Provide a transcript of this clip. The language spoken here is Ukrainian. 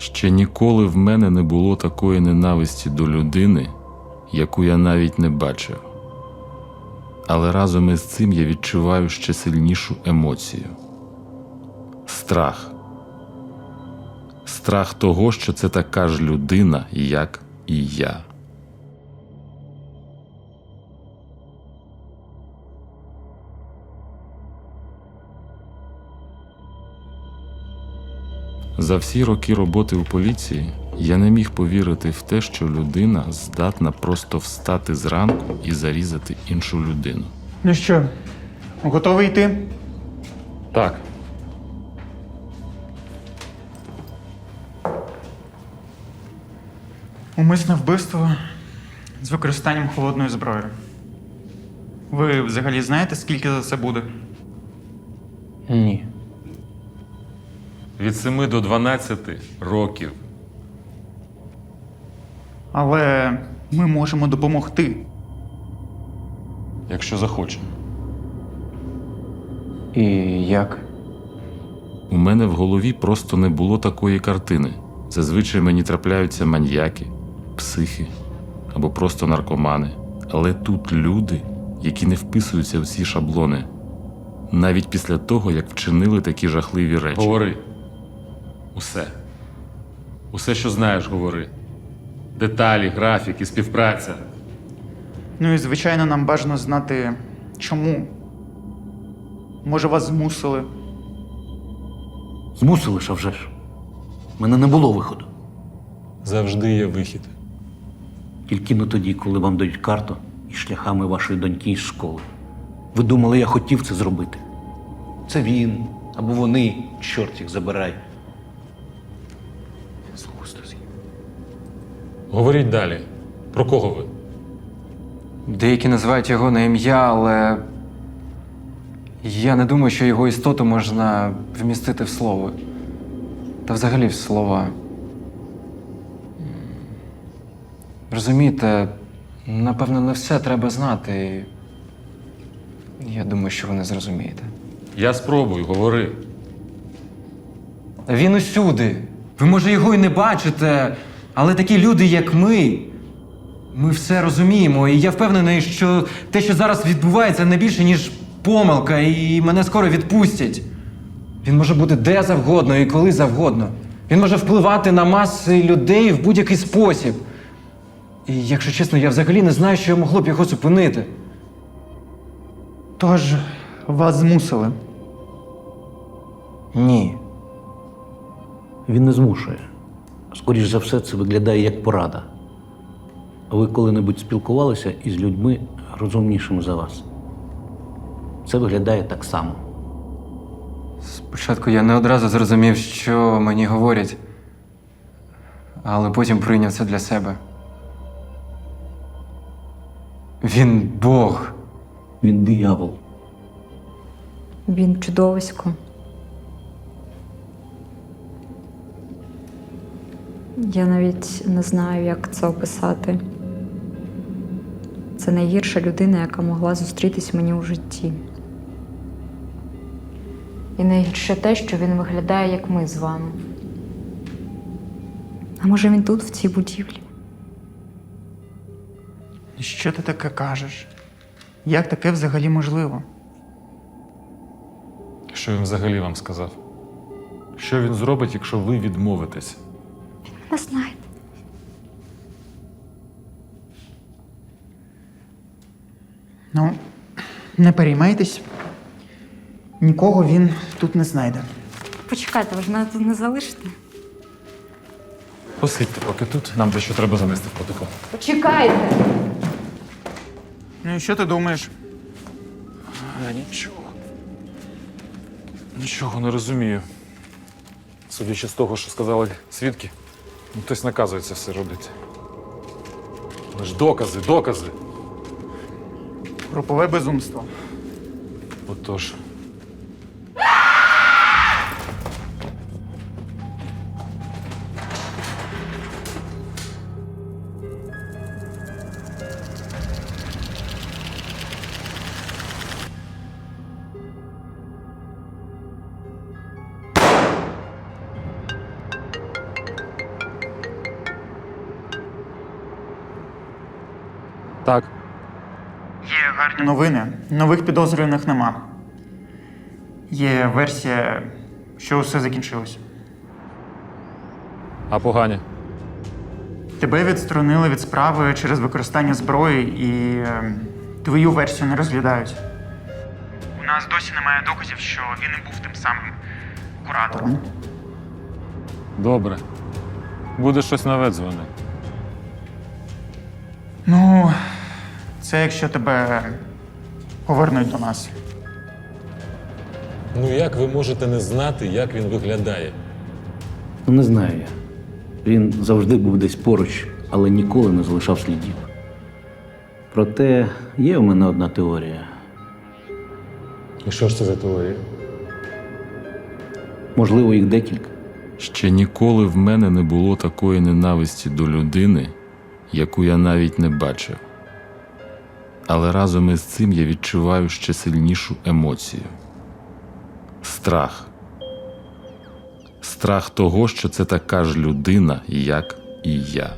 Ще ніколи в мене не було такої ненависті до людини, яку я навіть не бачив. Але разом із цим я відчуваю ще сильнішу емоцію страх. Страх того, що це така ж людина, як і я. За всі роки роботи у поліції я не міг повірити в те, що людина здатна просто встати зранку і зарізати іншу людину. Ну що, готовий йти? Так. Умисне вбивство з використанням холодної зброї. Ви взагалі знаєте, скільки за це буде? Ні. Від 7 до 12 років. Але ми можемо допомогти. Якщо захочемо. І як? У мене в голові просто не було такої картини. Зазвичай мені трапляються маньяки, психи або просто наркомани. Але тут люди, які не вписуються в ці шаблони, навіть після того, як вчинили такі жахливі речі. Говори. Усе. Усе, що знаєш, говори. Деталі, графіки, співпраця. Ну і звичайно, нам бажано знати, чому. Може, вас змусили. Змусили ж, а вже ж. У мене не було виходу. Завжди є вихід. Тільки не тоді, коли вам дають карту із шляхами вашої доньки із школи. Ви думали, я хотів це зробити. Це він або вони, чорт їх забирай. Говоріть далі. Про кого ви? Деякі називають його на ім'я, але я не думаю, що його істоту можна вмістити в слово. Та взагалі в слова. Розумієте, напевно, не все треба знати. і Я думаю, що ви не зрозумієте. Я спробую, говори. Він усюди. Ви, може, його і не бачите, але такі люди, як ми, ми все розуміємо. І я впевнений, що те, що зараз відбувається, не більше, ніж помилка, і мене скоро відпустять. Він може бути де завгодно і коли завгодно. Він може впливати на маси людей в будь-який спосіб. І, якщо чесно, я взагалі не знаю, що могло б його зупинити. Тож, вас змусили. Ні. Він не змушує. Скоріш за все, це виглядає як порада. А ви коли-небудь спілкувалися із людьми розумнішими за вас? Це виглядає так само. Спочатку я не одразу зрозумів, що мені говорять, але потім прийняв це для себе. Він Бог. Він диявол. Він чудовисько. Я навіть не знаю, як це описати. Це найгірша людина, яка могла зустрітись мені у житті. І найгірше те, що він виглядає, як ми з вами. А може він тут, в цій будівлі? Що ти таке кажеш? Як таке взагалі можливо? Що він взагалі вам сказав? Що він зробить, якщо ви відмовитесь? Не знаєте. Ну, не переймайтесь. Нікого він тут не знайде. Почекайте, ви ж мене тут не залишите. Посидьте поки тут, нам дещо треба занести в протокол. Почекайте! Ну і що ти думаєш? А, нічого. Нічого не розумію. Судячи з того, що сказали свідки, ну, хтось наказується все робити. Але ж докази, докази. Групове безумство. Отож. Так. Є гарні новини. Нових підозрюваних нема. Є версія, що усе закінчилось. А погані? Тебе відсторонили від справи через використання зброї і е, твою версію не розглядають. У нас досі немає доказів, що він і був тим самим куратором. Добре. Буде щось нове дзвони. Ну, це якщо тебе повернуть до нас. Ну як ви можете не знати, як він виглядає? Ну, не знаю я. Він завжди був десь поруч, але ніколи не залишав слідів. Проте є у мене одна теорія. І що ж це за теорія? Можливо, їх декілька. Ще ніколи в мене не було такої ненависті до людини, яку я навіть не бачив. Але разом із цим я відчуваю ще сильнішу емоцію страх. Страх того, що це така ж людина, як і я.